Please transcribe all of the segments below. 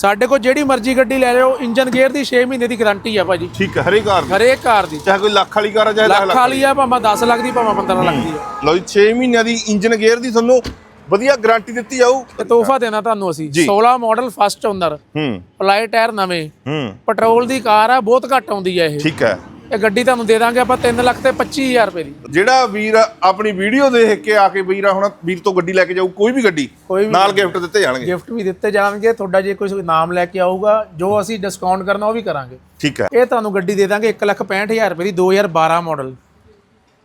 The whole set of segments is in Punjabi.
ਸਾਡੇ ਕੋਲ ਜਿਹੜੀ ਮਰਜ਼ੀ ਗੱਡੀ ਲੈ ਲਿਓ ਇੰਜਨ ਗੇਅਰ ਦੀ 6 ਮਹੀਨੇ ਦੀ ਗਾਰੰਟੀ ਆ ਭਾਜੀ। ਠੀਕ ਹੈ ਹਰੇਕ ਕਾਰ ਦੀ? ਹਰੇਕ ਕਾਰ ਦੀ। ਚਾਹੇ ਕੋਈ ਲੱਖ ਵਾਲੀ ਕਾਰ ਆ ਚਾਹੇ ਲੱਖ ਵਾਲੀ ਆ ਭਾਵੇਂ 10 ਲੱਖ ਦੀ ਭਾਵੇਂ 15 ਲੱਖ ਦੀ ਆ। ਲਓ ਜੀ 6 ਮਹੀਨਿਆਂ ਦੀ ਇੰਜਨ ਗੇਅਰ ਦੀ ਤੁਹਾਨੂੰ ਵਧੀਆ ਗਾਰੰਟੀ ਦਿੱਤੀ ਜਾਊ। ਤੇ ਤੋਹਫਾ ਦੇਣਾ ਤੁਹਾਨੂੰ ਅਸੀਂ। ਜੀ। 16 ਮਾਡਲ ਫਸਟ ਓਨਰ ਹੂੰ। ਪਲਾਈ ਟਾਇਰ ਨਵੇਂ। ਹੂੰ। ਪੈਟਰੋਲ ਦੀ ਕਾਰ ਆ ਬਹੁਤ ਘੱਟ ਆਉਂਦੀ ਆ ਇਹ। ਠੀਕ ਹੈ। ਇਹ ਗੱਡੀ ਤੁਹਾਨੂੰ ਦੇ ਦਾਂਗੇ ਆਪਾਂ 3 ਲੱਖ ਤੇ 25000 ਰੁਪਏ ਦੀ। ਜਿਹੜਾ ਵੀਰ ਆਪਣੀ ਵੀਡੀਓ ਦੇਖ ਕੇ ਆ ਕੇ ਵੀਰਾ ਹੁਣ ਵੀਰ ਤੋਂ ਗੱਡੀ ਲੈ ਕੇ ਜਾਊ ਕੋਈ ਵੀ ਗੱਡੀ ਕੋਈ ਵੀ ਨਾਲ ਗਿਫਟ ਦਿੱਤੇ ਜਾਣਗੇ। ਗਿਫਟ ਵੀ ਦਿੱਤੇ ਜਾਣਗੇ ਤੁਹਾਡਾ ਜੇ ਕੋਈ ਨਾਮ ਲੈ ਕੇ ਆਊਗਾ ਜੋ ਅਸੀਂ ਡਿਸਕਾਊਂਟ ਕਰਨਾ ਉਹ ਵੀ ਕਰਾਂਗੇ। ਠੀਕ ਹੈ। ਇਹ ਤੁਹਾਨੂੰ ਗੱਡੀ ਦੇ ਦਾਂਗੇ 1 ਲੱਖ 65000 ਰੁਪਏ ਦੀ 2012 ਮਾਡਲ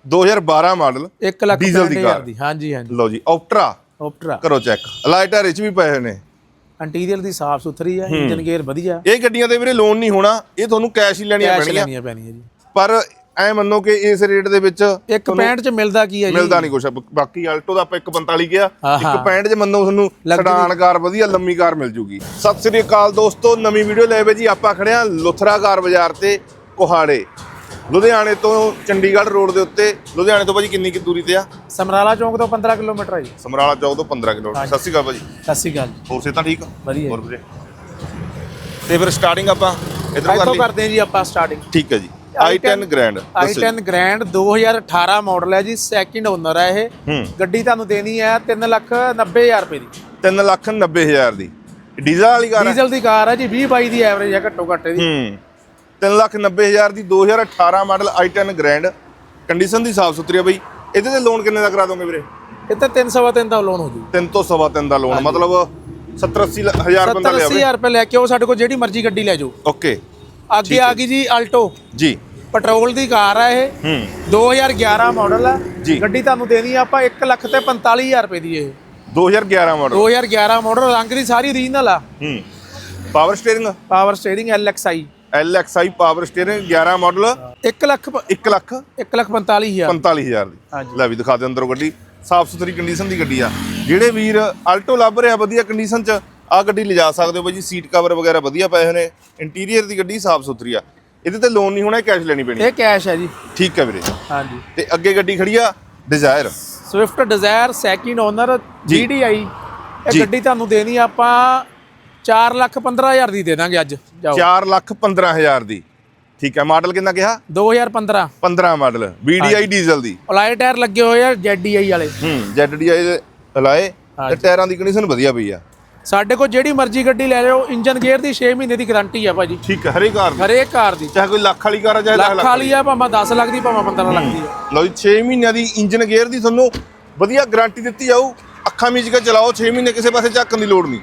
2012 ਮਾਡਲ 1 ਲੱਖ ਡੀਜ਼ਲ ਦੀ 65000 ਕਾਰ। ਦੀ ਹਾਂਜੀ ਹਾਂਜੀ। ਲਓ ਜੀ ਆਫਟਰਾ ਓਪਟਰਾ ਕਰੋ ਚੈੱਕ ਲਾਈਟਾਂ ਰਿਚ ਵੀ ਪਏ ਹੋਏ ਨੇ। ਇੰਟੀਰੀਅਰ ਦੀ ਸਾਫ਼ ਸੁਥਰੀ ਆ ਇੰਜਨ ਗੇਅਰ ਵਧੀਆ। ਇਹ ਗੱਡੀਆਂ ਤੇ ਵੀਰੇ ਲੋਨ ਨਹੀਂ ਹੋਣਾ ਇਹ ਤੁਹਾਨੂੰ ਕੈਸ਼ ਹੀ ਲੈਣੀਆਂ ਕੈਸ਼ ਪੈਣੀਆਂ ਲੈਣੀਆਂ ਪੈਣੀਆਂ ਜੀ। ਪਰ ਐ ਮੰਨੋ ਕਿ ਇਸ ਰੇਟ ਦੇ ਵਿੱਚ ਇੱਕ 65 ਚ ਮਿਲਦਾ ਕੀ ਹੈ ਜੀ? ਮਿਲਦਾ ਨਹੀਂ ਕੁਛ। ਬਾਕੀ ਆਲਟੋ ਦਾ ਆਪਾਂ 145 ਗਿਆ ਇੱਕ ਹਾਂ। 65 ਚ ਮੰਨੋ ਤੁਹਾਨੂੰ ਸਡਾਨ ਕਾਰ ਵਧੀਆ ਲੰਮੀ ਕਾਰ ਮਿਲ ਜੂਗੀ। ਸਤਿ ਸ੍ਰੀ ਅਕਾਲ ਦੋਸਤੋ ਨਵੀਂ ਵੀਡੀਓ ਲੈ ਵੇ ਜੀ ਆਪਾਂ ਖੜੇ ਆ ਲੁਥਰਾ ਕਾਰ ਬਾਜ਼ਾਰ ਤੇ ਕੋਹਾੜੇ। ਲੁਧਿਆਣੇ ਤੋਂ ਚੰਡੀਗੜ੍ਹ ਰੋਡ ਦੇ ਉੱਤੇ। ਲੁਧਿਆਣੇ ਤੋਂ ਭਾਜੀ ਕਿੰਨੀ ਕਿ ਦੂਰੀ ਤੇ ਆ? ਸਮਰਾਲਾ ਚੌਂਕ ਤੋਂ 15 ਕਿਲੋਮੀਟਰ ਹੈ ਜੀ। ਸਮਰਾਲਾ ਚੌਕ ਤੋਂ 15 ਕਿਲੋਮੀਟਰ। ਸਤਿ ਸ੍ਰੀ ਅਕਾਲ ਭਾਜੀ। ਸਤਿ ਸ਼੍ਰੀ ਅਕਾਲ ਹੋਰ ਸੇ ਤਾਂ ਠੀਕ? ਆ ਵਧੀਆ ਹੋਰ ਵੀਰੇ। ਤੇ ਫਿਰ ਸਟਾਰਟਿੰਗ ਆਪਾਂ ਇਧਰੋਂ ਕਰ ਇੱਥੋਂ ਲਈ ਕਰਦੇ ਹਾਂ ਜੀ ਆਪਾਂ ਸਟਾਰਟਿੰਗ ਠੀਕ ਹੈ ਜੀ। I10 grand i10 grand 2018 model ਹੈ ਜੀ ਸੈਕਿੰਡ ਓਨਰ ਹੈ ਇਹ। ਹੂੰ। ਗੱਡੀ ਤੁਹਾਨੂੰ ਦੇਣੀ ਹੈ 3 ਲੱਖ 90000 ਰੁਪਏ ਦੀ। 3 ਲੱਖ 90 ਹਜ਼ਾਰ ਦੀ। ਡੀਜ਼ਲ ਵਾਲੀ ਕਾਰ ਹੈ? ਡੀਜ਼ਲ ਦੀ ਕਾਰ ਹੈ ਜੀ 20 22 ਦੀ ਐਵਰੇਜ ਹੈ ਘੱਟੋ ਘੱਟ ਇਹਦੀ। ਹੂੰ। 3 ਲੱਖ 90 ਹਜ਼ਾਰ ਦੀ 2018 ਮਾਡਲ i10 ਗ੍ਰੈਂਡ ਕੰਡੀਸ਼ਨ ਦੀ ਸਾਫ਼ ਸੁਥਰੀ ਆ ਬਈ। ਇਹਦੇ ਤੇ ਲੋਨ ਕਿੰਨੇ ਦਾ ਕਰਾ ਦੋਗੇ ਵੀਰੇ? ਇਹ ਤਾਂ 300 3 ਦਾ ਲੋਨ ਹੋ ਜੂ। 3 ਤੋਂ ਸਵਾ ਤਿੰਨ ਦਾ ਲੋਨ ਮਤਲਬ 70 80 ਹਜ਼ਾਰ ਬੰਦਾ 70 ਲਿਆਵੇ 80000 ਰੁਪਏ ਲੈ ਕੇ ਉਹ ਸਾਡੇ ਕੋਲ ਜਿਹੜੀ ਮਰਜ਼ੀ ਗੱਡੀ ਲੈ ਜਾਓ। ਓਕੇ। ਅੱਗੇ ਆ ਗਈ ਜੀ ਆਲਟੋ ਜੀ। ਪੈਟਰੋਲ ਦੀ ਕਾਰ ਹੈ ਇਹ। ਹੂੰ। 2011 ਮਾਡਲ ਜੀ। ਗੱਡੀ ਤੁਹਾਨੂੰ ਦੇਣੀ ਆ ਆਪਾਂ 1 ਲੱਖ ਤੇ 45000 ਰੁਪਏ ਦੀ ਇਹ। 2011 ਮਾਡਲ। 2011 ਮਾਡਲ ਰੰਗ ਦੀ ਸਾਰੀ ਓਰੀਜਨਲ ਆ। ਹੂੰ। Power steering power steering LXI LXI power steering 11 model. 1 lakh 1 lakh? 1 lakh 45000 45000 ਦੀ। ਹਾਂਜੀ। ਲੈ ਵੀ ਦਿਖਾ ਦੇ ਅੰਦਰੋਂ ਗੱਡੀ। ਸਾਫ਼ ਸੁਥਰੀ ਕੰਡੀਸ਼ਨ ਦੀ ਗੱਡੀ ਆ। ਜਿਹੜੇ ਵੀਰ ਆਲਟੋ ਲੱਭ ਰਿਹਾ ਵਧੀਆ ਕੰਡੀਸ਼ਨ 'ਚ ਆ ਗੱਡੀ ਲਿਜਾ ਸਕਦੇ ਹੋ ਬਾਈ ਜੀ ਸੀਟ ਕਵਰ ਵਗੈਰਾ ਵਧੀਆ ਪਏ ਹੋਏ ਨੇ ਇੰਟੀਰੀਅਰ ਦੀ ਗੱਡੀ ਸਾਫ਼ ਸੁਥਰੀ ਆ। ਇਹਦੇ ਤੇ ਲੋਨ ਨਹੀਂ ਹੋਣਾ ਕੈਸ਼ ਲੈਣੀ ਪੈਣੀ। ਇਹ ਕੈਸ਼ ਹੈ ਜੀ। ਠੀਕ ਹੈ ਵੀਰੇ। ਹਾਂਜੀ। ਤੇ ਅੱਗੇ ਗੱਡੀ ਖੜੀ ਆ Dzire Swift Dzire second owner. GDI ਇਹ। ਗੱਡੀ ਤੁਹਾਨੂੰ ਦੇਣੀ ਆਪਾਂ 4 ਲੱਖ 15000 ਦੀ ਦੇ ਦਾਂਗੇ ਅੱਜ। ਜਾਓ। 4 ਲੱਖ 15000 ਦੀ। ਠੀਕ ਹੈ ਮਾਡਲ ਕਿੰਨਾ ਕਿਹਾ? 2015 15 ਮਾਡਲ VDI ਡੀਜ਼ਲ ਦੀ। ਅਲਾਈ ਟਾਇਰ ਲੱਗੇ ਹੋਏ ਆ ZDI ਵਾਲੇ। ਹੂੰ ZDI ਦੇ ਲਾਏ ਤੇ। ਟਾਇਰਾਂ ਦੀ ਕੰਡੀਸ਼ਨ ਵਧੀਆ ਪਈ ਆ। ਸਾਡੇ ਕੋਲ ਜਿਹੜੀ ਮਰਜ਼ੀ ਗੱਡੀ ਲੈ ਲਿਓ ਇੰਜਨ ਗੇਅਰ ਦੀ 6 ਮਹੀਨੇ ਦੀ ਗਾਰੰਟੀ ਆ ਭਾਜੀ। ਠੀਕ ਹੈ ਹਰੇਕ ਕਾਰ ਦੀ? ਹਰੇਕ ਕਾਰ ਦੀ। ਚਾਹੇ ਕੋਈ ਲੱਖ ਵਾਲੀ ਕਾਰ ਆ ਚਾਹੇ ਲੱਖ ਵਾਲੀ ਆ ਭਾਵੇਂ 10 ਲੱਖ ਦੀ ਭਾਵੇਂ 15 ਲੱਖ ਦੀ ਲਓ ਜੀ 6 ਮਹੀਨਿਆਂ ਦੀ ਇੰਜਨ ਗੇਅਰ ਦੀ ਤੁਹਾਨੂੰ ਵਧੀਆ ਗਾਰੰਟੀ ਦਿੱਤੀ ਜਾਊ। ਅੱਖਾਂ ਮੀਚ ਕੇ ਚਲਾਓ 6 ਮਹੀਨੇ ਕਿਸੇ ਪਾਸੇ ਝਾਕਣ ਦੀ ਲੋੜ ਨਹੀਂ।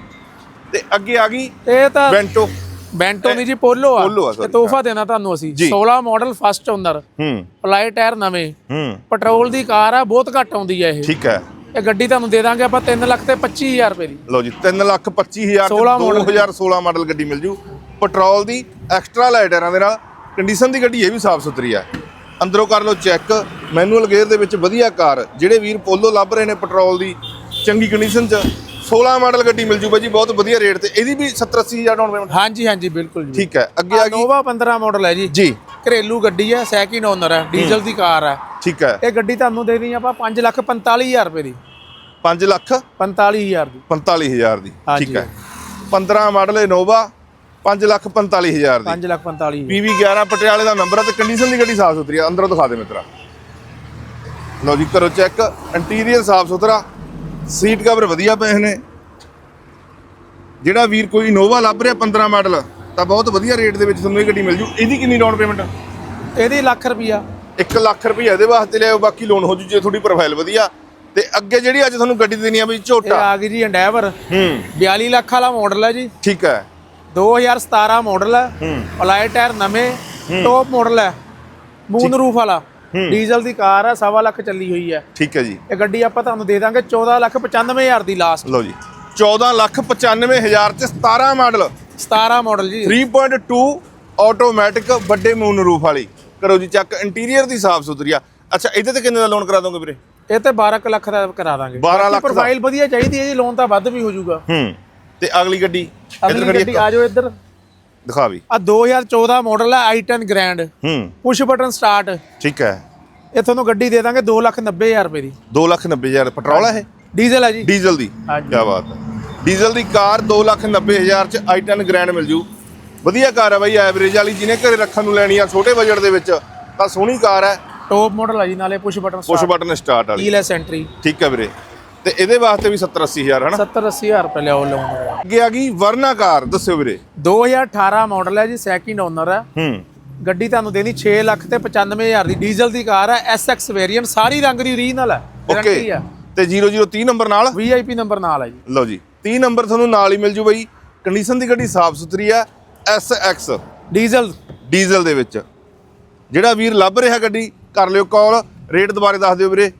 ਤੇ ਅੱਗੇ ਆ ਗਈ ਇਹ ਤਾਂ ਬੈਂਟੋ। ਬੈਂਟੋ ਨਹੀਂ ਜੀ ਪੋਲੋ ਆ। ਇਹ ਤੋਹਫਾ ਦੇਣਾ ਤੁਹਾਨੂੰ ਅਸੀਂ। ਜੀ। 16 ਮਾਡਲ ਫਸਟ ਓਨਰ ਹੂੰ। ਪਲਾਈ ਟਾਇਰ ਨਵੇਂ। ਹੂੰ। ਪੈਟਰੋਲ ਦੀ ਕਾਰ ਆ ਬਹੁਤ ਘੱਟ ਆਉਂਦੀ ਆ ਇਹ। ਠੀਕ ਹੈ। ਇਹ ਗੱਡੀ ਤੁਹਾਨੂੰ ਦੇ ਦਾਂਗੇ ਆਪਾਂ 3 ਲੱਖ ਤੇ 25000 ਰੁਪਏ ਦੀ। ਲਓ ਜੀ 3 ਲੱਖ 25 ਹਜ਼ਾਰ 16 model 2016 ਮਾਡਲ ਗੱਡੀ ਮਿਲ ਜੂ। ਪੈਟਰੋਲ ਦੀ ਐਕਸਟਰਾ ਲਾਈਟਰਾਂ ਦੇ ਨਾਲ ਕੰਡੀਸ਼ਨ ਦੀ ਗੱਡੀ ਇਹ ਵੀ ਸਾਫ਼ ਸੁਥਰੀ ਆ ਅੰਦਰੋਂ ਕਰ ਲਓ ਚੈੱਕ। ਮੈਨੂਅਲ ਗੇਅਰ ਦੇ ਵਿੱਚ ਵਧੀਆ ਕਾਰ ਜਿਹੜੇ ਵੀਰ ਪੋਲੋ ਲੱਭ ਰਹੇ ਨੇ ਪੈਟਰੋਲ ਦੀ। ਚੰਗੀ ਕੰਡੀਸ਼ਨ 'ਚ 16 ਮਾਡਲ ਗੱਡੀ ਮਿਲ ਜੂ ਬਾਈ ਜੀ ਬਹੁਤ ਵਧੀਆ ਰੇਟ ਤੇ। ਇਹਦੀ ਵੀ 70 80 ਹਜ਼ਾਰ ਡਾਊਨ ਪੇਮੈਂਟ ਹਾਂਜੀ ਹਾਂਜੀ ਬਿਲਕੁਲ ਜੀ। ਠੀਕ ਹੈ ਅੱਗੇ ਆ ਗਈ। ਨੋਵਾ 15 ਮਾਡਲ ਹੈ ਜੀ। ਜੀ। ਘਰੇਲੂ ਗੱਡੀ ਹੈ ਸੈਕਿੰਡ ਓਨਰ ਹੈ ਡੀਜ਼ਲ ਦੀ ਕਾਰ ਹੈ। ਠੀਕ ਹੈ। ਇਹ ਗੱਡੀ ਤੁਹਾਨੂੰ ਦੇ ਦੇਣੀ ਆਪਾਂ 5 ਲੱਖ 45000 ਰੁਪਏ ਦੀ। 5 ਲੱਖ? 45000 ਦੀ। 45000 ਦੀ। ਠੀਕ ਹੈ। 15 ਮਾਡਲ ਇਨੋਵਾ 5 ਲੱਖ 45000 ਦੀ। 5 ਲੱਖ 45 PV 11 ਪਟਿਆਲੇ ਦਾ ਨੰਬਰ ਆ ਤੇ ਕੰਡੀਸ਼ਨ ਦੀ ਗੱਡੀ ਸਾਫ਼ ਸੁਥਰੀ ਆ ਅੰਦਰੋਂ ਦਿਖਾ ਦੇ ਮਿੱਤਰਾ। ਲਓ ਜੀ ਕਰੋ ਚੈੱਕ ਇੰਟੀਰੀਅਰ ਸਾਫ਼ ਸੁਥਰਾ। ਸੀਟ ਕਵਰ ਵਧੀਆ ਪਏ ਨੇ। ਜਿਹੜਾ ਵੀਰ ਕੋਈ ਇਨੋਵਾ ਲੱਭ ਰਿਹਾ 15 ਮਾਡਲ। ਤਾਂ ਬਹੁਤ ਵਧੀਆ ਰੇਟ ਦੇ ਵਿੱਚ ਤੁਹਾਨੂੰ ਇਹ ਗੱਡੀ ਮਿਲ ਜੂ। ਇਹਦੀ ਕਿੰਨੀ ਡਾਊਨ ਪੇਮੈਂਟ ਇਹਦੀ ਲੱਖ ਰੁਪਿਆ 1 ਲੱਖ ਰੁਪਏ ਇਹਦੇ ਵਾਸਤੇ ਲਿਆਓ ਬਾਕੀ ਲੋਨ ਹੋ ਜੂ ਜੇ ਤੁਹਾਡੀ ਪ੍ਰੋਫਾਈਲ ਵਧੀਆ। ਤੇ ਅੱਗੇ ਜਿਹੜੀ ਅੱਜ ਤੁਹਾਨੂੰ ਗੱਡੀ ਦੇਣੀ ਆ ਇਹ ਝੋਟਾ। ਆ ਗਈ ਜੀ ਐਂਡੈਵਰ ਹੂੰ। 42 ਲੱਖ ਵਾਲਾ ਮਾਡਲ ਹੈ ਜੀ। ਠੀਕ ਹੈ। 2017 ਮਾਡਲ ਹੈ ਹੂੰ। ਅਲਾਈ ਟਾਇਰ ਨਵੇਂ ਟੌਪ ਮਾਡਲ ਹੈ ਮੂਨ ਰੂਫ ਵਾਲਾ। ਡੀਜ਼ਲ ਦੀ ਕਾਰ ਹੈ ਸਵਾ ਲੱਖ ਚੱਲੀ ਹੋਈ ਹੈ ਠੀਕ ਹੈ ਜੀ। ਇਹ ਗੱਡੀ ਆਪਾਂ ਤੁਹਾਨੂੰ ਦੇ ਦਾਂਗੇ 14 ਲੱਖ 95000 ਦੀ ਲਾਸਟ ਲਓ ਜੀ। 14 ਲੱਖ 95 ਹਜ਼ਾਰ ਚ 17 ਮਾਡਲ 17 ਮਾਡਲ ਜੀ। 3.2 ਆਟੋਮੈਟਿਕ ਵੱਡੇ ਮੂਨ ਰੂਫ ਵਾਲੀ। ਕਰੋ ਜੀ ਚੱਕ ਇੰਟੀਰੀਅਰ ਦੀ ਸਾਫ਼ ਸੁਥਰੀ ਆ। ਅੱਛਾ ਇਹਦੇ ਤੇ ਕਿੰਨੇ ਦਾ ਲੋਨ ਕਰਾ ਦੋਗੇ ਵੀਰੇ? ਇਹ ਤੇ 12 ਕੁ ਲੱਖ ਦਾ ਕਰਾ ਦਾਂਗੇ। 12 ਲੱਖ। ਪ੍ਰੋਫਾਈਲ ਵਧੀਆ ਚਾਹੀਦੀ ਹੈ ਜੀ ਲੋਨ ਤਾਂ ਵੱਧ ਵੀ ਹੋ ਜਾਊਗਾ। ਹੂੰ ਤੇ ਅਗਲੀ ਗੱਡੀ ਅਗਲੀ ਗੱਡੀ ਆ ਜਾਓ ਇੱਧਰ। ਦਿਖਾ ਵੀ। ਆ 2014 ਮਾਡਲ ਹੈ i10 ਗ੍ਰੈਂਡ ਹੂੰ। ਪੁਸ਼ ਬਟਨ ਸਟਾਰਟ ਠੀਕ ਹੈ। ਇਹ ਤੁਹਾਨੂੰ ਗੱਡੀ ਦੇ ਦਾਂਗੇ 2 ਲੱਖ 90000 ਰੁਪਏ ਦੀ। 2 ਲੱਖ 90 ਹਜ਼ਾਰ ਪੈਟਰੋਲ ਹੈ ਇਹ? ਡੀਜ਼ਲ ਹੈ ਜੀ। ਡੀਜ਼ਲ ਦੀ। ਕੀ ਬਾਤ ਹੈ। ਡੀਜ਼ਲ ਦੀ ਕਾਰ 290000 ਚ i10 ਗ੍ਰੈਂਡ ਮਿਲ ਜੂ। ਵਧੀਆ ਕਾਰ ਹੈ ਬਾਈ ਐਵਰੇਜ ਵਾਲੀ ਜਿਹਨੇ ਘਰੇ ਰੱਖਣ ਨੂੰ ਲੈਣੀ ਆ ਛੋਟੇ ਬਜਟ ਦੇ ਵਿੱਚ ਤਾਂ ਸੋਹਣੀ ਕਾਰ ਹੈ ਟੌਪ ਮਾਡਲ ਆ ਜੀ ਨਾਲੇ push button push button start ਵਾਲੀ। ਕੀਲੈਸ ਐਂਟਰੀ ਠੀਕ ਹੈ ਵੀਰੇ। ਤੇ ਇਹਦੇ ਵਾਸਤੇ ਵੀ 70 80000 ਹਨਾ? 70 80000 ਰੁਪਏ ਲਿਆਓ ਲੋਨ ਅੱਗੇ ਆ ਗਈ ਵਰਨਾ ਕਾਰ ਦੱਸਿਓ ਵੀਰੇ। 2018 ਮਾਡਲ ਹੈ ਜੀ ਸੈਕਿੰਡ ਓਨਰ ਹੈ ਹੂੰ। ਗੱਡੀ ਤੁਹਾਨੂੰ ਦੇਣੀ 6 ਲੱਖ ਤੇ 95000 ਦੀ। ਡੀਜ਼ਲ ਦੀ ਕਾਰ ਹੈ SX ਵੇਰੀਐਂਟ ਸਾਰੀ ਰੰਗ ਦੀ ਓਰੀਜਨਲ ਹੈ ਓਕੇ ਤੇ 0030 ਨੰਬਰ ਨਾਲ? VIP ਨੰਬਰ ਨਾਲ ਹੈ ਜੀ। ਲਓ ਜੀ। 30 ਨੰਬਰ ਤੁਹਾਨੂੰ ਨਾਲ ਹੀ ਮਿਲ ਜੂ ਬਾਈ। ਕੰਡੀਸ਼ਨ ਦੀ ਗੱਡੀ ਸਾਫ਼ ਸੁਥਰੀ ਆ SX ਡੀਜ਼ਲ। ਡੀਜ਼ਲ ਦੇ ਵਿੱਚ। ਜਿਹੜਾ ਵੀਰ ਲੱਭ ਰਿਹਾ ਗੱਡੀ ਕਰ ਲਿਓ ਕਾਲ ਰੇਟ ਦੁਬਾਰੇ ਦੱਸ ਦਿਓ ਵੀਰੇ।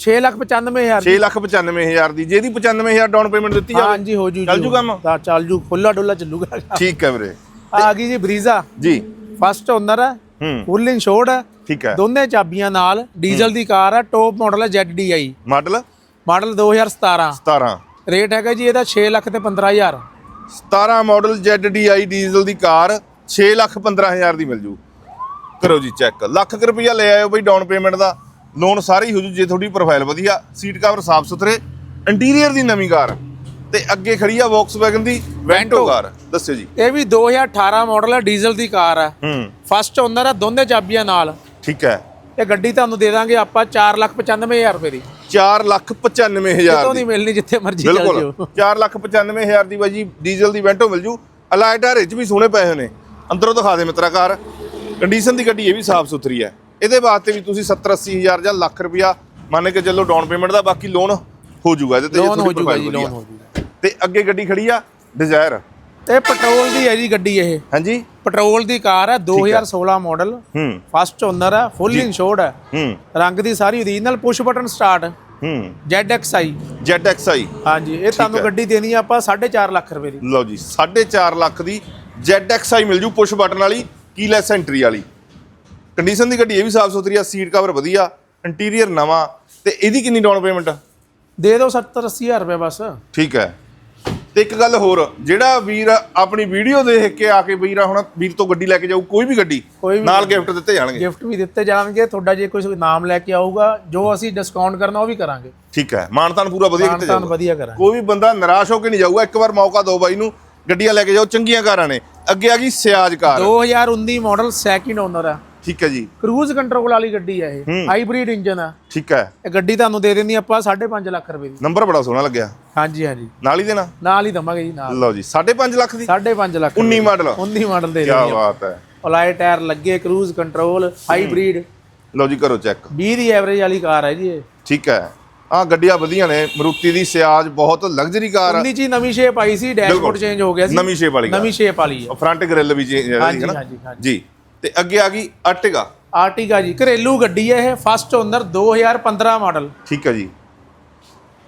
6 ਲੱਖ 95000 6 ਲੱਖ 95000 ਦੀ। ਜਿਹਦੀ 95000 ਡਾਊਨ ਪੇਮੈਂਟ ਦਿੱਤੀ ਜਾਵੇ ਹਾਂਜੀ ਹੋ ਜੂ ਚੱਲ ਜੂ ਕੰਮ? ਤਾਂ ਚੱਲ ਜੂ। ਖੁੱਲਾ ਡੁੱਲਾ ਚੱਲੂਗਾ। ਠੀਕ ਹੈ ਵੀਰੇ। ਆ ਗਈ ਜੀ ਬਰੀਜ਼ਾ। ਜੀ। ਫਸਟ ਓਨਰ ਹੈ ਹੂੰ। ਫੁੱਲ ਇੰਸ਼ੋਰਡ ਹੈ। ਠੀਕ ਹੈ। ਦੋਨੇ ਚਾਬੀਆਂ ਨਾਲ ਡੀਜ਼ਲ ਦੀ ਕਾਰ ਹੈ ਟੌਪ ਮਾਡਲ ਹੈ ZDI ਮਾਡਲ? ਮਾਡਲ 2017 17 ਰੇਟ ਹੈਗਾ ਜੀ ਇਹਦਾ 6 ਲੱਖ ਤੇ 15000 17 ਮਾਡਲ ZDI ਡੀਜ਼ਲ ਦੀ ਕਾਰ 6 ਲੱਖ 15000 ਦੀ ਮਿਲ ਜੂ। ਕਰੋ ਜੀ ਚੈੱਕ ਲੱਖ ਕੁ ਰੁਪਈਆ ਲੈ ਆਇਓ ਬਈ ਡਾਊਨ ਪੇਮੈਂਟ ਦਾ। ਲੋਨ ਸਾਰੀ ਹੋ ਜੂ ਜੇ ਤੁਹਾਡੀ ਪ੍ਰੋਫਾਈਲ ਵਧੀਆ ਸੀਟ ਕਵਰ ਸਾਫ਼ ਸੁਥਰੇ ਇੰਟੀਰੀਅਰ ਦੀ ਨਵੀਂ ਕਾਰ ਤੇ ਅੱਗੇ ਖੜੀ ਆ ਵੌਕਸਵੈਗਨ ਦੀ ਵੈਂਟੋ। ਕਾਰ ਦੱਸਿਓ ਜੀ। ਇਹ ਵੀ 2018 ਮਾਡਲ ਹੈ ਡੀਜ਼ਲ ਦੀ ਕਾਰ ਹੈ ਹੂੰ। ਫਸਟ ਓਨਰ ਹੈ ਦੋਨੇ ਚਾਬੀਆਂ ਨਾਲ। ਠੀਕ ਹੈ। ਇਹ ਗੱਡੀ ਤੁਹਾਨੂੰ ਦੇ ਦਾਂਗੇ ਆਪਾਂ 495000 ਰੁਪਏ ਦੀ। 4 ਲੱਖ 95000 ਕਿਤੋਂ ਦੀ। ਨਹੀਂ ਮਿਲਣੀ ਜਿੱਥੇ ਮਰਜ਼ੀ ਚੱਲ ਬਿਲਕੁਲ। ਜਾਓ। 4 ਲੱਖ 95000 ਦੀ ਬਾਈ ਜੀ ਡੀਜ਼ਲ ਦੀ ਵੈਂਟੋ ਮਿਲ ਜੂ। ਅਲਾਈਟਰ ਵਿੱਚ ਵੀ ਸੋਹਣੇ ਪਏ ਹੋਏ ਨੇ। ਅੰਦਰੋਂ ਦਿਖਾ ਦੇ ਮਿੱਤਰਾ ਕਾਰ ਕੰਡੀਸ਼ਨ ਦੀ ਗੱਡੀ ਇਹ ਵੀ ਸਾਫ਼ ਸੁਥਰੀ ਹੈ। ਇਹਦੇ ਵਾਸਤੇ ਵੀ ਤੁਸੀਂ 70 80000 ਜਾਂ ਲੱਖ ਰੁਪਇਆ ਮੰਨ ਕੇ ਚੱਲੋ ਡਾਊਨ ਪੇਮੈਂਟ ਦਾ ਬਾਕੀ ਲੋਨ ਹੋ ਜੂਗਾ ਇਹਦੇ ਤੇ ਜੇ ਲੋਨ ਹੋ ਤੁਹਾਡੀ ਜੂਗਾ profile ਜੀ ਵਧੀਆ। ਲੋਨ ਹੋ ਜੂਗਾ। ਤੇ ਅੱਗੇ ਗੱਡੀ ਖੜੀ ਆ ਡਿਜ਼ਾਇਰ ਇਹ ਪੈਟਰੋਲ ਦੀ ਹੈ ਜੀ ਗੱਡੀ ਇਹ। ਹਾਂਜੀ। ਪੈਟਰੋਲ ਦੀ ਕਾਰ ਹੈ 2016 ਮਾਡਲ ਹੂੰ। ਫਸਟ ਓਨਰ ਹੈ ਫੁੱਲ ਇੰਸ਼ੋਰਡ ਹੈ। ਹੂੰ। ਰੰਗ ਦੀ ਸਾਰੀ ਓਰੀਜਨਲ ਪੁਸ਼ ਬਟਨ ਸਟਾਰਟ ਹੂੰ। ZXI ZXI ਹਾਂਜੀ ਇਹ ਤੁਹਾਨੂੰ। ਗੱਡੀ ਦੇਣੀ ਆ ਆਪਾਂ 4.5 ਲੱਖ ਰੁਪਏ ਦੀ। ਲਓ ਜੀ 4.5 ਲੱਖ ਦੀ ZXI ਮਿਲ ਜੂ ਪੁਸ਼ ਬਟਨ ਵਾਲੀ ਕੀਲੈਸ ਐਂਟਰੀ ਵਾਲੀ। ਕੰਡੀਸ਼ਨ ਦੀ ਗੱਡੀ ਇਹ ਵੀ ਸਾਫ਼ ਸੁਥਰੀ ਆ ਸੀਟ ਕਵਰ ਵਧੀਆ ਇੰਟੀਰੀਅਰ ਨਵਾਂ ਤੇ ਇਹਦੀ ਕਿੰਨੀ ਡਾਊਨ ਪੇਮੈਂਟ ਦੇ ਦਿਓ 70 80000 ਰੁਪਏ ਬਸ। ਠੀਕ ਹੈ। ਤੇ ਇੱਕ ਗੱਲ ਹੋਰ ਜਿਹੜਾ ਵੀਰ ਆਪਣੀ ਵੀਡੀਓ ਦੇਖ ਕੇ ਆ ਕੇ ਵੀਰ ਹੁਣ ਵੀਰ ਤੋਂ ਗੱਡੀ ਲੈ ਕੇ ਜਾਊ ਕੋਈ ਵੀ ਗੱਡੀ ਨਾਲ ਗਿਫਟ ਦਿੱਤੇ ਜਾਣਗੇ। ਗਿਫਟ ਵੀ ਦਿੱਤੇ ਜਾਣਗੇ ਤੁਹਾਡਾ ਜੇ ਕੋਈ ਨਾਮ ਲੈ ਕੇ ਆਊਗਾ ਜੋ ਅਸੀਂ ਡਿਸਕਾਊਂਟ ਕਰਨਾ ਉਹ ਵੀ ਕਰਾਂਗੇ। ਠੀਕ ਹੈ ਮਾਨਤਾਨ ਪੂਰਾ ਵਧੀਆ ਕੀਤਾ ਜਾਊਗਾ। ਵਧੀਆ ਕਰਾਂਗੇ। ਕੋਈ ਵੀ ਬੰਦਾ ਨਿਰਾਸ਼ ਹੋ ਕੇ ਨਹੀਂ ਜਾਊਗਾ ਇੱਕ ਵਾਰ ਮੌਕਾ ਦਿਓ ਬਾਈ ਨੂੰ ਗੱਡੀਆਂ ਲੈ ਕੇ ਜਾਓ ਚੰਗੀਆਂ ਕਾਰਾਂ ਨੇ। ਅੱਗੇ ਆ ਗਈ Ciaz car. 2019 model second owner ਹੈ ਠੀਕ ਹੈ ਜੀ। ਕਰੂਜ਼ ਕੰਟਰੋਲ ਵਾਲੀ ਗੱਡੀ ਹੈ ਇਹ। ਹਾਈਬ੍ਰਿਡ ਇੰਜਨ ਹੈ ਠੀਕ ਹੈ। ਇਹ ਗੱਡੀ ਤੁਹਾਨੂੰ ਦੇ ਦਿੰਦੀ ਆਪਾਂ 5.5 ਲੱਖ ਰੁਪਏ ਦੀ। ਨੰਬਰ ਬੜਾ ਸੋਹਣਾ ਲੱਗਿਆ। ਹਾਂਜੀ ਹਾਂਜੀ। ਨਾਲ ਹੀ ਦੇਣਾ? ਨਾਲ ਹੀ ਦਵਾਂਗੇ ਜੀ ਨਾਲ। ਲਓ ਜੀ 5.5 ਲੱਖ ਦੀ? 5.5 ਲੱਖ 19 ਮਾਡਲ। 19 ਮਾਡਲ ਦੇ ਕੀ ਬਾਤ ਹੈ। ਅਲਾਈ ਟਾਇਰ ਲੱਗੇ ਕਰੂਜ਼ ਕੰਟਰੋਲ ਹਾਈਬ੍ਰਿਡ ਲਓ ਜੀ ਕਰੋ ਚੈੱਕ 20 ਦੀ ਐਵਰੇਜ ਵਾਲੀ ਕਾਰ ਹੈ ਜੀ ਇਹ। ਠੀਕ ਹੈ। ਆ ਗੱਡੀਆਂ ਵਧੀਆ ਨੇ। ਮਰੂਤੀ ਦੀ ਸਿਆਜ ਬਹੁਤ ਲਗਜ਼ਰੀ ਕਾਰ ਆ। 19 ਚ ਨਵੀਂ ਸ਼ੇਪ ਆਈ ਸੀ ਡੈਸ਼ਬੋਰਡ। ਚੇਂਜ ਹੋ ਗਿਆ ਸੀ। ਨਵੀਂ shape ਵਾਲੀ। ਨਵੀਂ ਸ਼ੇਪ ਵਾਲੀ ਹੈ। ਫਰੰਟ ਗ੍ਰਿਲ ਵੀ ਜੀ ਹੈ ਹਾਂਜੀ। ਜੀ। ਤੇ ਅੱਗੇ ਆ ਗਈ ਆਰਟਿਗਾ ਆਰਟਿਗਾ ਜੀ ਘਰੇਲੂ ਗੱਡੀ ਹੈ ਇਹ ਫਸਟ ਓਨਰ 2015 ਮਾਡਲ ਠੀਕ ਹੈ ਜੀ।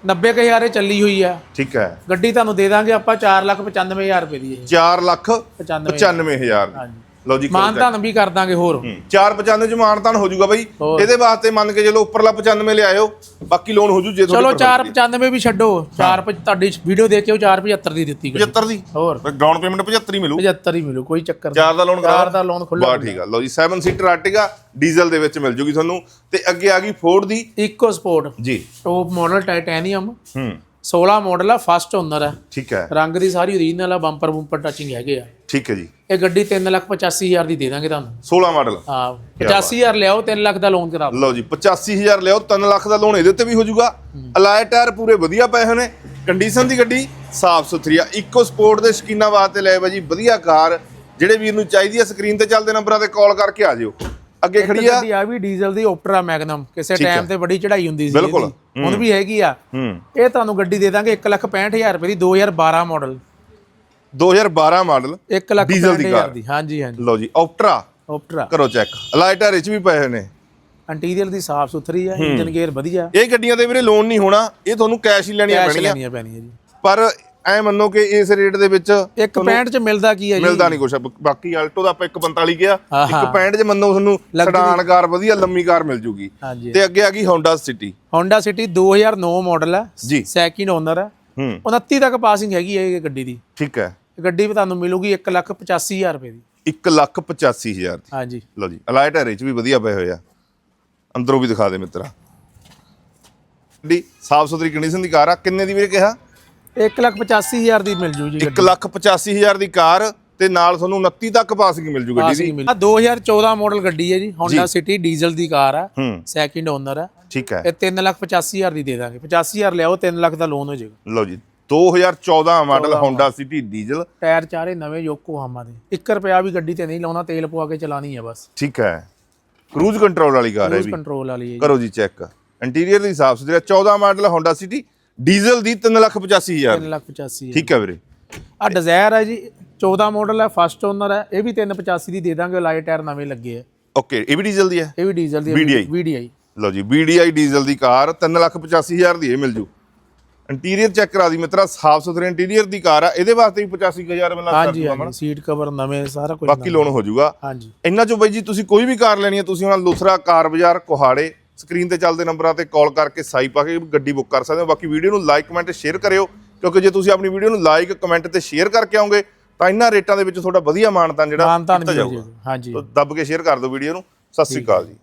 90000 ਇਹ ਚੱਲੀ ਹੋਈ ਹੈ ਠੀਕ ਹੈ। ਗੱਡੀ ਤੁਹਾਨੂੰ ਦੇ ਦਾਂਗੇ ਆਪਾਂ 495000 ਰੁਪਏ ਦੀ ਇਹ। 4 ਲੱਖ 95 95000 ਹਾਂਜੀ। ਲਓ ਜੀ। ਮਾਨਤਾਨ ਵੀ ਕਰ ਦਾਂਗੇ ਹੋਰ। ਹੂੰ 495 ਚ ਮਾਨਤਾਨ ਹੋ ਜਾਊਗਾ ਬਾਈ। ਇਹਦੇ ਵਾਸਤੇ ਮੰਨ ਕੇ ਚਲੋ ਉੱਪਰਲਾ 95 ਲਿਆਇਓ ਬਾਕੀ ਲੋਨ ਹੋ ਜੂ ਜੇ ਚਲੋ ਤੁਹਾਡੀ 495 ਵੀ ਛੱਡੋ 4 ਤੁਹਾਡੀ ਵੀਡੀਓ ਦੇਖ ਕੇ ਉਹ 475 ਦੀ ਦਿੱਤੀ ਗੱਡੀ 75 ਦੀ? ਹੋਰ। ਡਾਊਨ ਪੇਮੈਂਟ 75 ਹੀ ਮਿਲੂ। 75 ਹੀ ਮਿਲੂ ਕੋਈ ਚੱਕਰ ਨਹੀਂ 4 ਦਾ ਲੋਨ ਕਰਾ ਚਾਰ ਦਾ ਲੋਨ ਖੁੱਲ੍ਹਾ ਬਾ ਠੀਕ ਆ। ਲਓ ਜੀ 7 ਸੀਟਰ ਆਰਟਿਗਾ ਡੀਜ਼ਲ ਦੇ ਵਿੱਚ ਮਿਲ ਜੂਗੀ ਤੁਹਾਨੂੰ। ਤੇ ਅੱਗੇ ਆ ਗਈ ਫੋਰਡ ਦੀ। ਇਕੋ ਸਪੋਰਟ ਜੀ। ਟੌਪ ਮਾਡਲ ਟਾਈਟੈਨੀਅਮ ਹੂੰ। 16 ਮਾਡਲ ਆ ਫਸਟ ਓਨਰ ਹੈ ਠੀਕ ਹੈ। ਰੰਗ ਦੀ ਸਾਰੀ ਓਰੀਜਨਲ ਆ ਬੰਪਰ ਬੰਪਰ ਟੱਚਿੰਗ ਹੈਗੇ ਆ। ਠੀਕ ਹੈ ਜੀ। ਇਹ ਗੱਡੀ 385000 ਦੀ ਦੇ ਦਾਂਗੇ ਤੁਹਾਨੂੰ। 16 ਮਾਡਲ। ਹਾਂ 85000 ਲਿਆਓ 3 ਲੱਖ ਦਾ ਲੋਨ ਕਰਾ ਲਓ ਜੀ 85000 ਲਿਆਓ 3 ਲੱਖ ਦਾ ਲੋਨ ਇਹਦੇ ਉੱਤੇ ਵੀ ਹੋ ਜਾਊਗਾ। ਅਲਾਈ ਟਾਇਰ ਪੂਰੇ ਵਧੀਆ ਪਏ ਨੇ ਕੰਡੀਸ਼ਨ ਦੀ ਗੱਡੀ ਸਾਫ਼ ਸੁਥਰੀ ਆ। ਇਕੋ ਸਪੋਰਟ ਦੇ ਸ਼ਕੀਨਾ ਵਾਸਤੇ ਲੈ ਜੀ ਵਧੀਆ ਕਾਰ। ਜਿਹੜੇ ਵੀਰ ਨੂੰ ਚਾਹੀਦੀ ਆ ਸਕਰੀਨ ਤੇ ਚੱਲਦੇ ਨੰਬਰਾਂ ਤੇ ਕਾਲ ਕਰਕੇ ਆ ਜਿਓ। ਅੱਗੇ ਖੜੀ ਆ। ਆ ਵੀ ਡੀਜ਼ਲ ਦੀ ਓਪਟਰਾ ਮੈਗਨਮ ਕਿਸੇ। ਟਾਈਮ ਤੇ ਬੜੀ ਚੜਾਈ ਹੁੰਦੀ ਸੀ ਬਿਲਕੁਲ। ਹੁਣ ਵੀ ਹੈਗੀ ਆ। ਇਹ ਤੁਹਾਨੂੰ ਗੱਡੀ ਦੇ ਦਾਂਗੇ 165000 ਰੁਪਏ ਦੀ 2012 ਮਾਡਲ 2012 ਮਾਡਲ 1 ਲੱਖ ਡੀਜ਼ਲ ਦੀ ਕਾਰ। 65000 ਦੀ ਹਾਂਜੀ ਹਾਂਜੀ। ਲਓ ਜੀ ਆਪਟਰਾ ਓਪਟਰਾ ਕਰੋ ਚੈੱਕ ਅਲਾਈ ਟਾਇਰ ਵਿੱਚ ਵੀ ਪਏ ਹੋਏ ਨੇ। ਇੰਟੀਰੀਅਰ ਦੀ ਸਾਫ਼ ਸੁਥਰੀ ਆ ਇੰਜਨ ਗੇਅਰ ਵਧੀਆ। ਇਹ ਗੱਡੀਆਂ ਦੇ ਵੀਰੇ ਲੋਨ ਨਹੀਂ ਹੋਣਾ ਇਹ ਤੁਹਾਨੂੰ ਕੈਸ਼ ਹੀ ਲੈਣੀਆਂ ਕੈਸ਼ ਪੈਣੀਆਂ ਪੈਣੀਆਂ ਜੀ। ਪਰ ਐ ਮੰਨੋ ਕਿ ਇਸ ਰੇਟ ਦੇ ਵਿੱਚ ਇੱਕ 65 ਚ ਮਿਲਦਾ ਕੀ ਹੈ ਜੀ? ਮਿਲਦਾ ਨਹੀਂ ਕੁਛ। ਬਾਕੀ ਆਲਟੋ ਦਾ ਆਪਾਂ 145 ਗਿਆ ਹਾਂ, ਇੱਕ ਹਾਂ। 65 ਚ ਮੰਨੋ ਤੁਹਾਨੂੰ ਸਡਾਨ ਕਾਰ ਵਧੀਆ ਲੰਮੀ ਕਾਰ ਮਿਲ ਜੂਗੀ। ਤੇ ਅੱਗੇ ਆ ਗਈ Honda City Honda City 2009 model ਹੈ। ਸੈਕਿੰਡ ਓਨਰ ਹੈ ਹੂੰ। 29 ਤੱਕ ਪਾਸਿੰਗ ਹੈਗੀ ਹੈ ਇਹ ਗੱਡੀ ਦੀ। ਠੀਕ ਹੈ। ਗੱਡੀ ਵੀ ਤੁਹਾਨੂੰ ਮਿਲੂਗੀ 185000 ਰੁਪਏ ਦੀ। 1 ਲੱਖ 85000 ਦੀ। ਹਾਂਜੀ। ਲਓ ਜੀ ਅਲਾਈ ਟਾਇਰ ਚ ਵੀ ਵਧੀਆ ਪਏ ਹੋਏ ਆ। ਅੰਦਰੋਂ ਵੀ ਦਿਖਾ ਦੇ ਮਿੱਤਰਾ। ਗੱਡੀ ਸਾਫ਼ ਸੁਥਰੀ ਕੰਡੀਸ਼ਨ ਦੀ ਕਾਰ ਆ। ਕਿੰਨੇ ਦੀ ਵੀਰੇ ਕਿਹਾ? 185000 ਦੀ ਮਿਲ ਜੂ ਜੀ 185000 ਦੀ ਕਾਰ ਤੇ ਨਾਲ ਤੁਹਾਨੂੰ 29 ਤੱਕ ਪਾਸਿੰਗ ਮਿਲ ਜੂ ਗੱਡੀ ਦੀ। ਮਿਲ 2014 ਮਾਡਲ ਗੱਡੀ ਹੈ ਜੀ Honda City ਡੀਜ਼ਲ ਦੀ ਕਾਰ ਹੂੰ। ਸੈਕਿੰਡ ਓਨਰ ਹੈ ਠੀਕ ਹੈ। ਇਹ 385000 ਦੀ ਦੇ ਦਾਂਗੇ। 85000 ਲਿਆਓ 3 ਲੱਖ ਦਾ ਲੋਨ ਹੋ ਜਾਏਗਾ। ਲਓ ਜੀ। 2014 model Honda City diesel tyre ਚਾਰੇ ਨਵੇਂ ਯੋਕੋਹਾਮਾ ਦੇ। 1 ਰੁਪਿਆ ਵੀ ਗੱਡੀ ਤੇ ਨਹੀਂ ਲਾਉਣਾ ਤੇਲ ਪਵਾ ਕੇ ਚਲਾਣੀ ਹੈ ਬਸ। ਠੀਕ ਹੈ। ਕਰੂਜ਼ ਕੰਟਰੋਲ ਵਾਲੀ ਕਾਰ ਹੈ ਵੀ। ਕੰਟਰੋਲ ਵਾਲੀ ਹੈ ਕਰੋ ਜੀ ਚੈੱਕ ਇੰਟੀਰੀਅਰ ਦੀ ਸਾਫ਼ ਸੁਥਰਾ 14 ਮਾਡਲ Honda City ਡੀਜ਼ਲ ਦੀ 385000 385000 ਠੀਕ ਹੈ ਵੀਰੇ। ਆ ਡਿਜ਼ਾਇਰ ਹੈ ਜੀ। 14 ਮਾਡਲ ਹੈ ਫਸਟ ਓਨਰ ਹੈ। ਇਹ ਵੀ 385 ਦੀ ਦੇ ਦਾਂਗੇ ਲਾਈਟ ਟਾਇਰ ਨਵੇਂ ਲੱਗੇ ਆ। ਓਕੇ ਇਹ ਵੀ ਡੀਜ਼ਲ ਦੀ ਹੈ? ਇਹ ਵੀ ਡੀਜ਼ਲ ਦੀ VDI VDI ਲਓ ਜੀ BDI ਡੀਜ਼ਲ ਦੀ ਕਾਰ 385000 ਦੀ ਇਹ ਮਿਲ ਜੂ। ਇੰਟੀਰੀਅਰ ਚੈੱਕ ਕਰਾ ਦੀ ਮਿੱਤਰਾ ਸਾਫ਼ ਸੁਥਰੇ ਇੰਟੀਰੀਅਰ ਦੀ ਕਾਰ ਆ ਇਹਦੇ ਵਾਸਤੇ ਵੀ 85000 ਮਿਲਣਾ ਹਾਂਜੀ ਹਾਂਜੀ ਸੀਟ ਕਵਰ ਨਵੇਂ ਸਾਰਾ ਕੁਝ ਬਾਕੀ ਲੋਨ ਹੋ ਜਾਊਗਾ ਹਾਂਜੀ। ਇਹਨਾਂ ਚੋਂ ਬਾਈ ਜੀ ਤੁਸੀਂ ਕੋਈ ਵੀ ਕਾਰ ਲੈਣੀ ਹੈ ਤੁਸੀਂ ਉਹਨਾਂ ਲੁਸਰਾ ਕਾਰ ਬਾਜ਼ਾਰ ਕੋਹਾੜੇ ਸਕਰੀਨ ਤੇ ਚੱਲਦੇ ਨੰਬਰਾਂ ਤੇ ਕਾਲ ਕਰਕੇ ਸਾਈ ਪਾ ਕੇ ਗੱਡੀ ਬੁੱਕ ਕਰ ਸਕਦੇ ਹੋ। ਬਾਕੀ ਵੀਡੀਓ ਨੂੰ ਲਾਈਕ ਕਮੈਂਟ ਸ਼ੇਅਰ ਕਰਿਓ ਕਿਉਂਕਿ ਜੇ ਤੁਸੀਂ ਆਪਣੀ ਵੀਡੀਓ ਨੂੰ ਲਾਈਕ ਕਮੈਂਟ ਤੇ ਸ਼ੇਅਰ ਕਰਕੇ ਆਓਗੇ ਤਾਂ ਇਹਨਾਂ ਰੇਟਾਂ ਦੇ ਵਿੱਚ ਤੁਹਾਡਾ ਵਧੀਆ ਮਾਨਤਾਨ ਜਿਹੜਾ ਮਿਲ ਜਾਊਗਾ। ਹਾਂਜੀ। ਦੱਬ ਕੇ ਸ਼ੇਅਰ ਕਰ ਦਿਓ ਵੀਡੀਓ ਨੂੰ। ਸਤਿ ਸ੍ਰੀ ਅਕਾਲ ਜੀ।